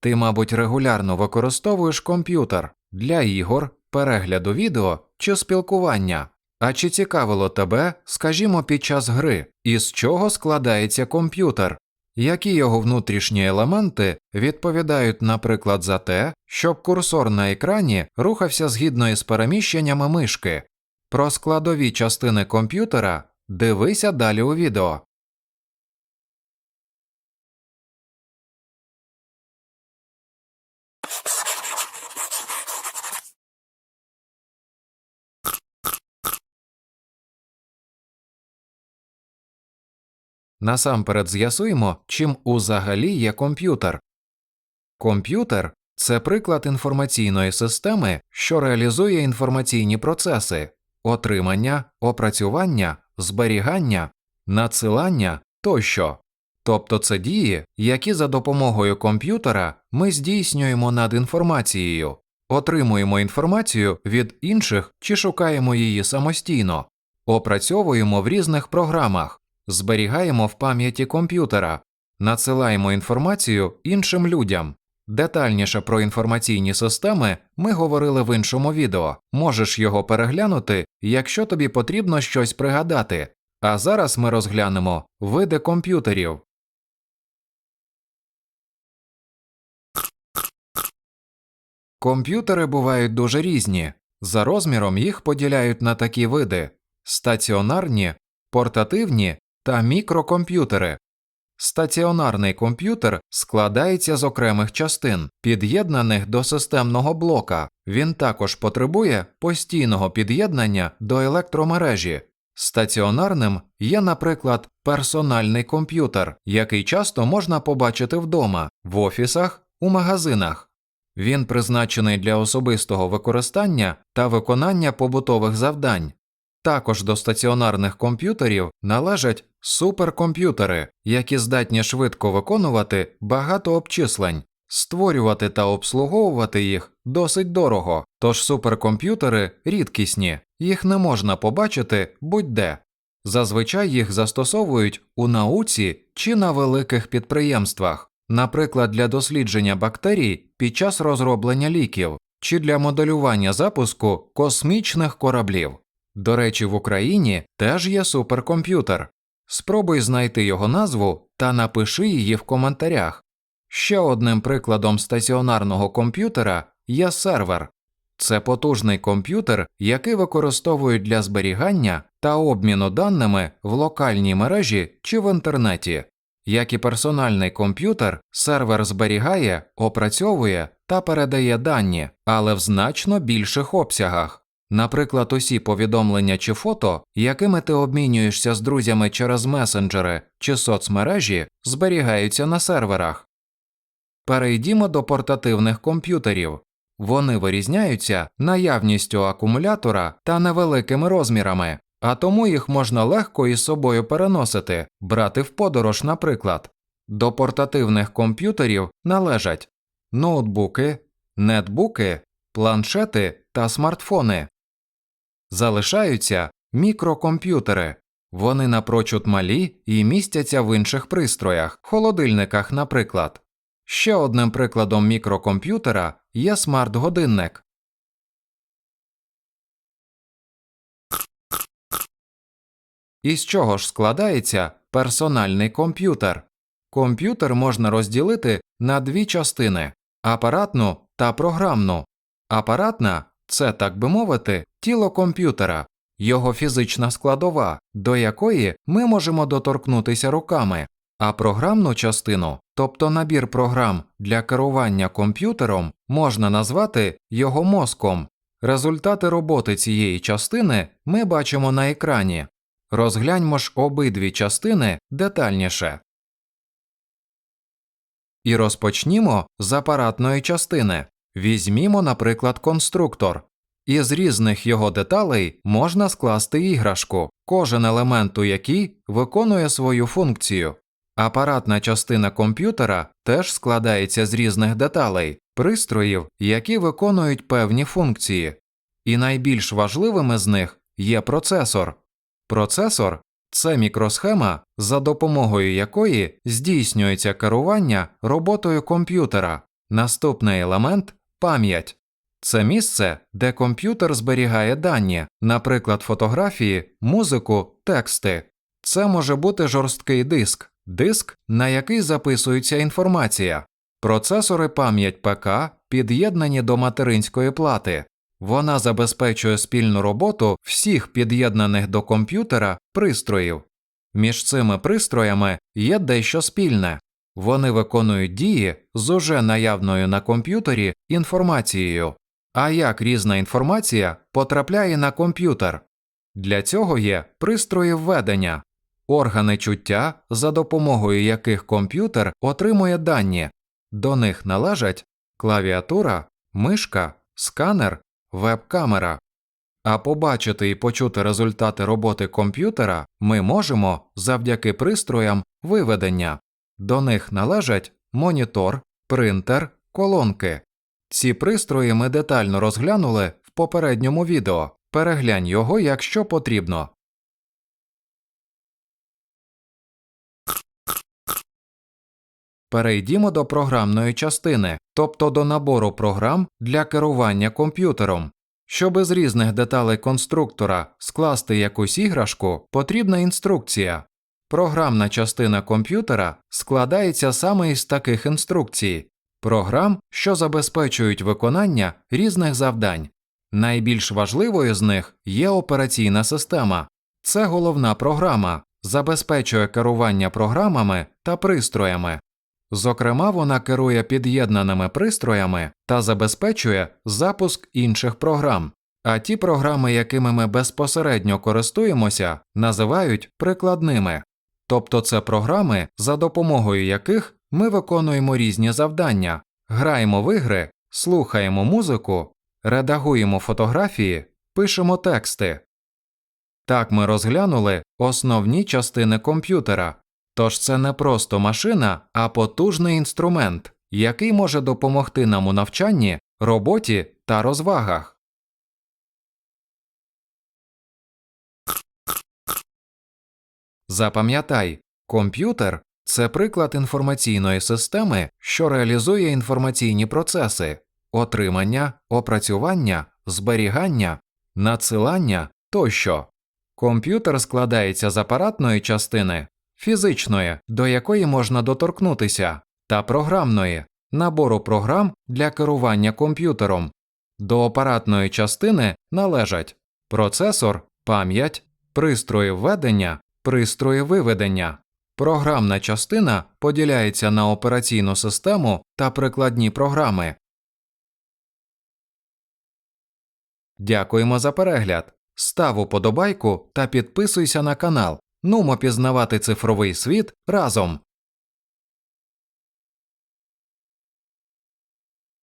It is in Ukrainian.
Ти, мабуть, регулярно використовуєш комп'ютер для ігор, перегляду відео чи спілкування. А чи цікавило тебе, скажімо, під час гри, із чого складається комп'ютер? Які його внутрішні елементи відповідають, наприклад, за те, щоб курсор на екрані рухався згідно із переміщеннями мишки? Про складові частини комп'ютера дивися далі у відео. Насамперед з'ясуємо, чим узагалі є комп'ютер. Комп'ютер це приклад інформаційної системи, що реалізує інформаційні процеси отримання, опрацювання, зберігання, надсилання тощо. Тобто це дії, які за допомогою комп'ютера ми здійснюємо над інформацією, отримуємо інформацію від інших чи шукаємо її самостійно, опрацьовуємо в різних програмах, зберігаємо в пам'яті комп'ютера, надсилаємо інформацію іншим людям. Детальніше про інформаційні системи ми говорили в іншому відео. Можеш його переглянути, якщо тобі потрібно щось пригадати. А зараз ми розглянемо види комп'ютерів. Комп'ютери бувають дуже різні. За розміром їх поділяють на такі види: стаціонарні, портативні та мікрокомп'ютери. Стаціонарний комп'ютер складається з окремих частин, під'єднаних до системного блока. Він також потребує постійного під'єднання до електромережі. Стаціонарним є, наприклад, персональний комп'ютер, який часто можна побачити вдома, в офісах, у магазинах. Він призначений для особистого використання та виконання побутових завдань. Також до стаціонарних комп'ютерів належать суперкомп'ютери, які здатні швидко виконувати багато обчислень, створювати та обслуговувати їх досить дорого, тож суперкомп'ютери рідкісні, їх не можна побачити будь-де. Зазвичай їх застосовують у науці чи на великих підприємствах, наприклад, для дослідження бактерій під час розроблення ліків чи для моделювання запуску космічних кораблів. До речі, в Україні теж є суперкомп'ютер. Спробуй знайти його назву та напиши її в коментарях. Ще одним прикладом стаціонарного комп'ютера є сервер. Це потужний комп'ютер, який використовують для зберігання та обміну даними в локальній мережі чи в інтернеті. Як і персональний комп'ютер, сервер зберігає, опрацьовує та передає дані, але в значно більших обсягах. Наприклад, усі повідомлення чи фото, якими ти обмінюєшся з друзями через месенджери чи соцмережі, зберігаються на серверах. Перейдімо до портативних комп'ютерів. Вони вирізняються наявністю акумулятора та невеликими розмірами, а тому їх можна легко із собою переносити, брати в подорож, наприклад. До портативних комп'ютерів належать ноутбуки, нетбуки, планшети та смартфони. Залишаються мікрокомп'ютери. Вони напрочуд малі і містяться в інших пристроях, холодильниках, наприклад. Ще одним прикладом мікрокомп'ютера є смарт-годинник. Із чого ж складається персональний комп'ютер? Комп'ютер можна розділити на дві частини апаратну та програмну. Апаратна це, так би мовити, тіло комп'ютера, його фізична складова, до якої ми можемо доторкнутися руками, а програмну частину, тобто набір програм для керування комп'ютером, можна назвати його мозком. Результати роботи цієї частини ми бачимо на екрані. Розгляньмо ж обидві частини детальніше. І розпочнімо з апаратної частини. Візьмімо, наприклад, конструктор. Із різних його деталей можна скласти іграшку, кожен елемент у якій виконує свою функцію. Апаратна частина комп'ютера теж складається з різних деталей, пристроїв, які виконують певні функції, і найбільш важливими з них є процесор. Процесор це мікросхема, за допомогою якої здійснюється керування роботою комп'ютера. Наступний елемент пам'ять. Це місце, де комп'ютер зберігає дані, наприклад, фотографії, музику, тексти. Це може бути жорсткий диск, диск, на який записується інформація. Процесори пам'ять ПК під'єднані до материнської плати. Вона забезпечує спільну роботу всіх під'єднаних до комп'ютера пристроїв. Між цими пристроями є дещо спільне. Вони виконують дії з уже наявною на комп'ютері інформацією. А як різна інформація потрапляє на комп'ютер? Для цього є пристрої введення, органи чуття, за допомогою яких комп'ютер отримує дані. До них належать клавіатура, мишка, сканер, веб-камера. А побачити і почути результати роботи комп'ютера ми можемо завдяки пристроям виведення. До них належать монітор, принтер, колонки. Ці пристрої ми детально розглянули в попередньому відео. Переглянь його, якщо потрібно. Перейдімо до програмної частини, тобто до набору програм для керування комп'ютером. Щоб із різних деталей конструктора скласти якусь іграшку, потрібна інструкція. Програмна частина комп'ютера складається саме із таких інструкцій програм, що забезпечують виконання різних завдань. Найбільш важливою з них є операційна система. Це головна програма, забезпечує керування програмами та пристроями. Зокрема, вона керує під'єднаними пристроями та забезпечує запуск інших програм. А ті програми, якими ми безпосередньо користуємося, називають прикладними. Тобто це програми, за допомогою яких ми виконуємо різні завдання, граємо в ігри, слухаємо музику, редагуємо фотографії, пишемо тексти. Так ми розглянули основні частини комп'ютера. Тож це не просто машина, а потужний інструмент, який може допомогти нам у навчанні, роботі та розвагах. Запам'ятай, комп'ютер це приклад інформаційної системи, що реалізує інформаційні процеси отримання, опрацювання, зберігання, надсилання тощо. Комп'ютер складається з апаратної частини, фізичної, до якої можна доторкнутися, та програмної набору програм для керування комп'ютером. До апаратної частини належать процесор, пам'ять, пристрої введення, пристрої виведення. Програмна частина поділяється на операційну систему та прикладні програми. Дякуємо за перегляд. Став уподобайку та підписуйся на канал. Нумо пізнавати цифровий світ разом.